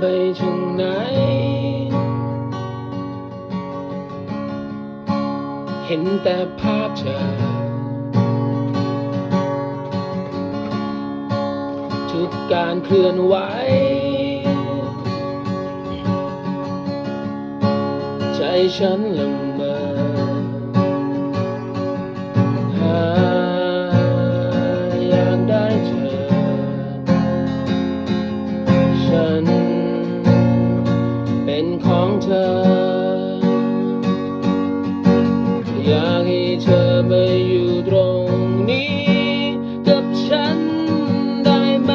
ไปถึงไหน เห็นแต่ภาพเธอ ทุกการเคลื่อนไหว ใจฉันละเม เป็นของเธอ อยากให้เธอมาอยู่ตรงนี้ กับฉันได้ไหม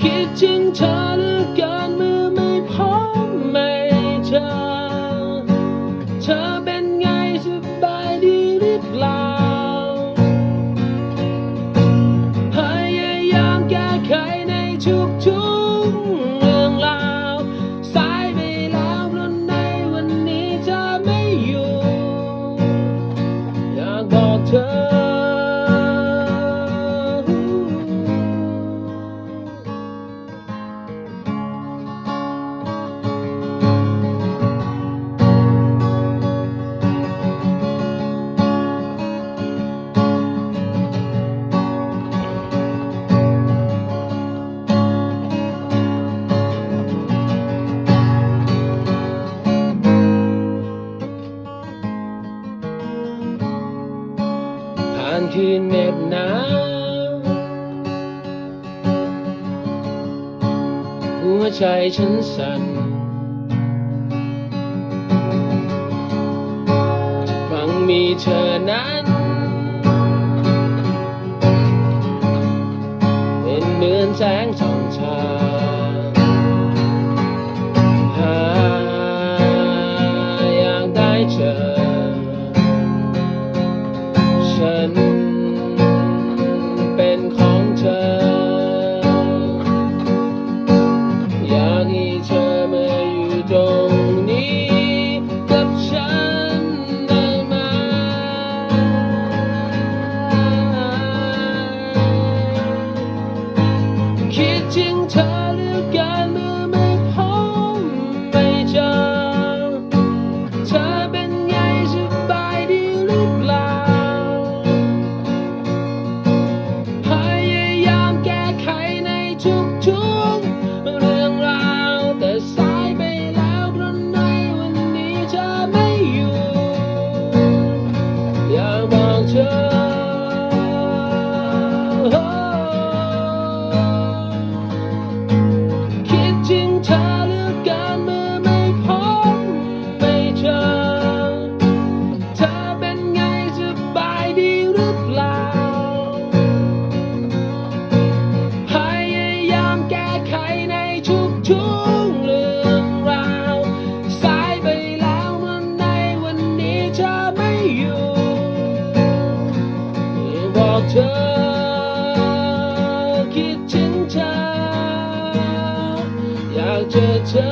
คิดถึงเธอเหลือเกินเมื่อไม่พบไม่เจอ เธอเป็นไงสบายดีหรือเปล่า ผ่เหน็บหนาวหัวใจฉันสั่นฟังมีเธอนั้น เป็นเหมือนแสงสองทา บอกเธอ คิดถึงเธอ อยากเจอเธอ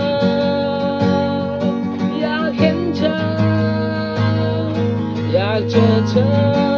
อยากเห็นเธอ อยากเจอเธอ